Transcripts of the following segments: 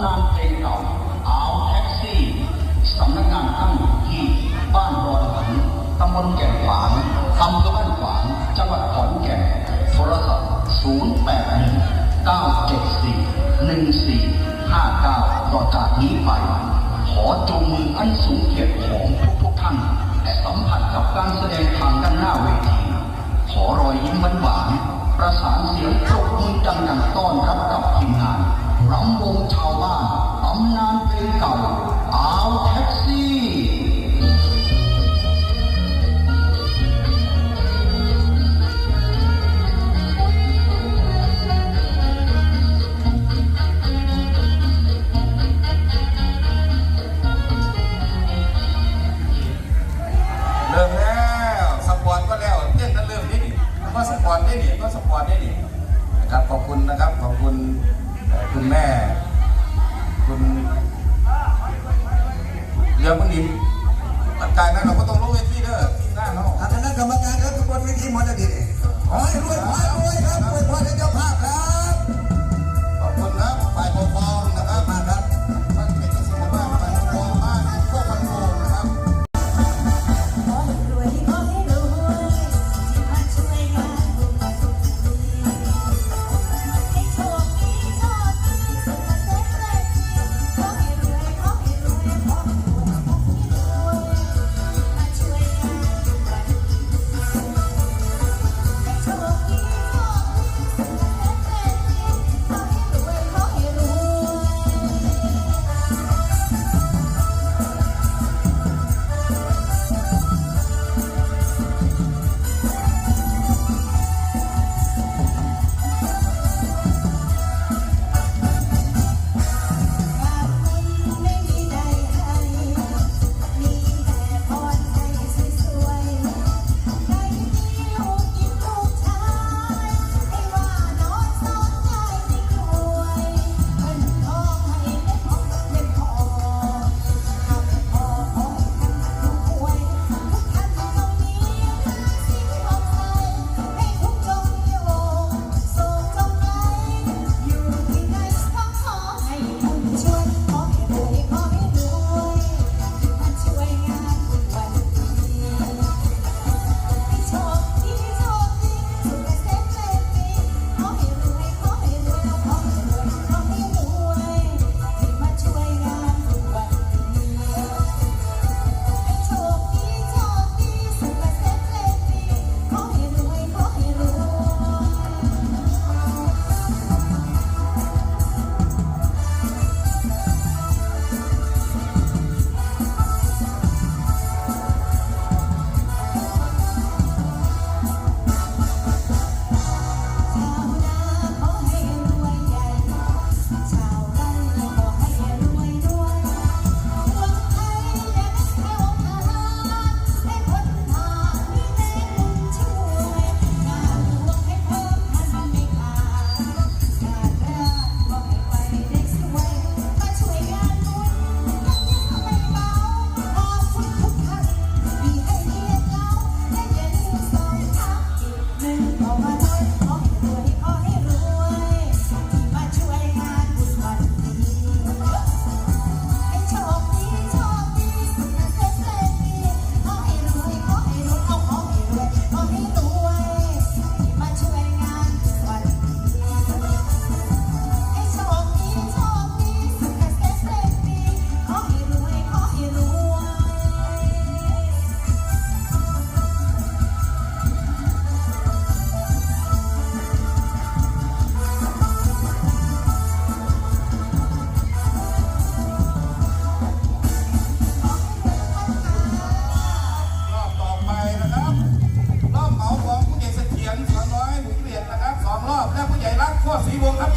ำนานเพลงเก่าอาแท็กซี่สำนักงานตั้งยู่ที่บ้านรอนขันตำบลแก่งขวางอำเภอบ้านขวางจังหวัดขอนแก่นโทรศัพท์ 0 8 1 9 7 4 1 4 5 9 ต่อจากนี้ไป ขอจงมืออันสูงเกียรติของทุกทุกท่านสัมผัสกับการแสดงทางด้านหน้าเวที ขอรอยยิ้มหวานประสานเสียงปรบมือดังๆต้อนรับกับทีมงานรำวง ครับขอบคุณนะครับขอบคุณคุณแม่ คุณเรือมึงดิมร่างกายนั้นเราก็ต้องลงเวทีเด้อท่าเนี่านคณะกรรมการครับทุกคนเวทีมดอดีตอให้รวยขอให้รวย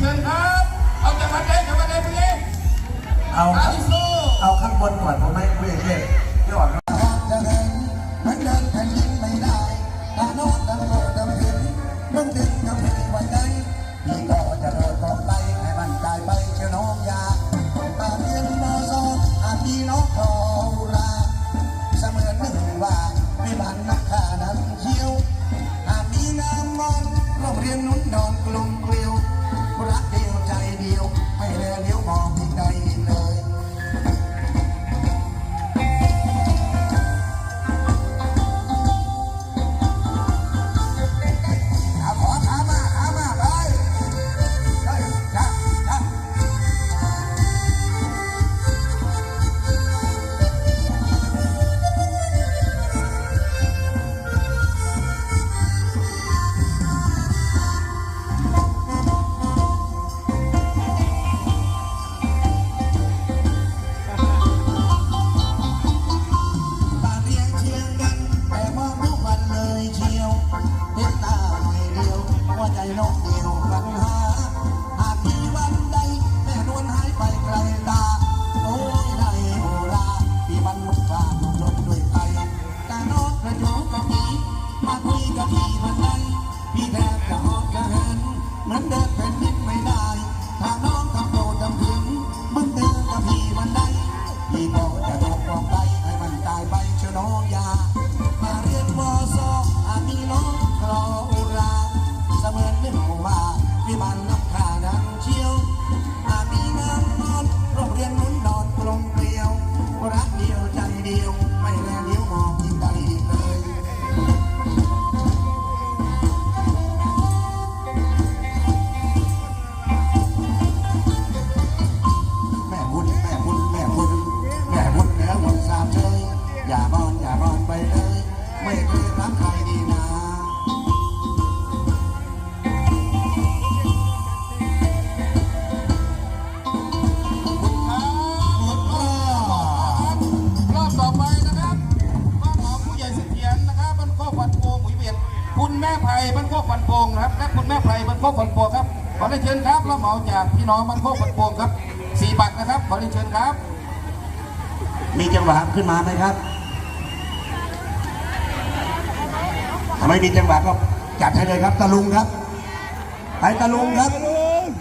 ชิญครับ เอาจากวัดไหนจากวัดไหนพี่เล็เอาอาริโเอาข้างบนก่อนผมไม่คุยเช่นพี่อ่อนนักข่านั้นเขียวหากมีน้ำมอนโรงเรียนนุ่นนอนกลุ่ม ครับและคุณแม่ไพรบันโคกฝนโปครับขอได้เชิญครับแล้เหมอจากพี่น้องบันโคกฝนโปครับสี่บัตนะครับขอได้เชิญครับ มีจังหวะขึ้นมาไหมครับถ้าไมมีจังหวะก็จัดให้เลยครับตะลุงครับไปตะลุงครับ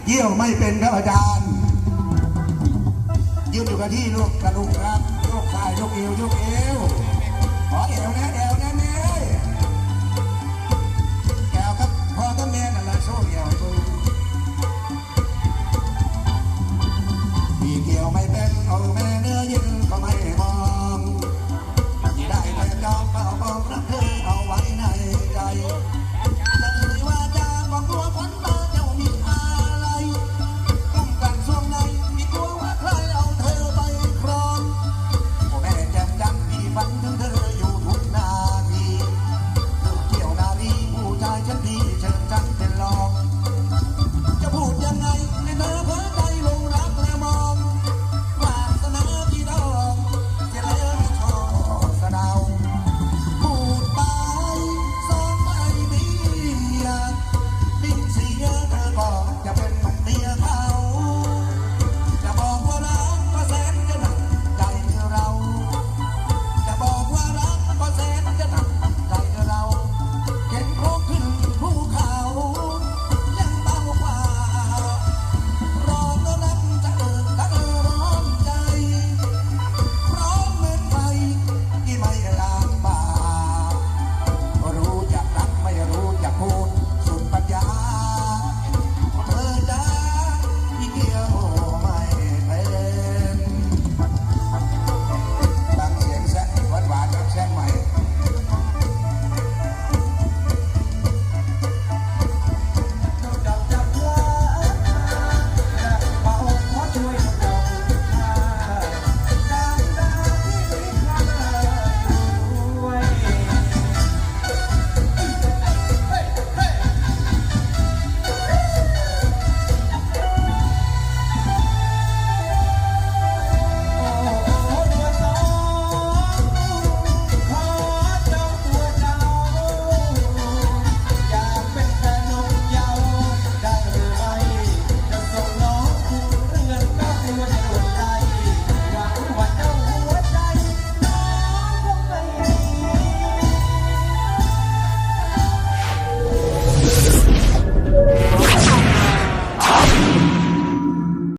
เยี่ยวไม่เป็นครับอาจารย์ยืนอยู่กับที่ลูกตะลุงครับลูกชายลูกเอวลูกเอวขอเอวนะเดี๋ยว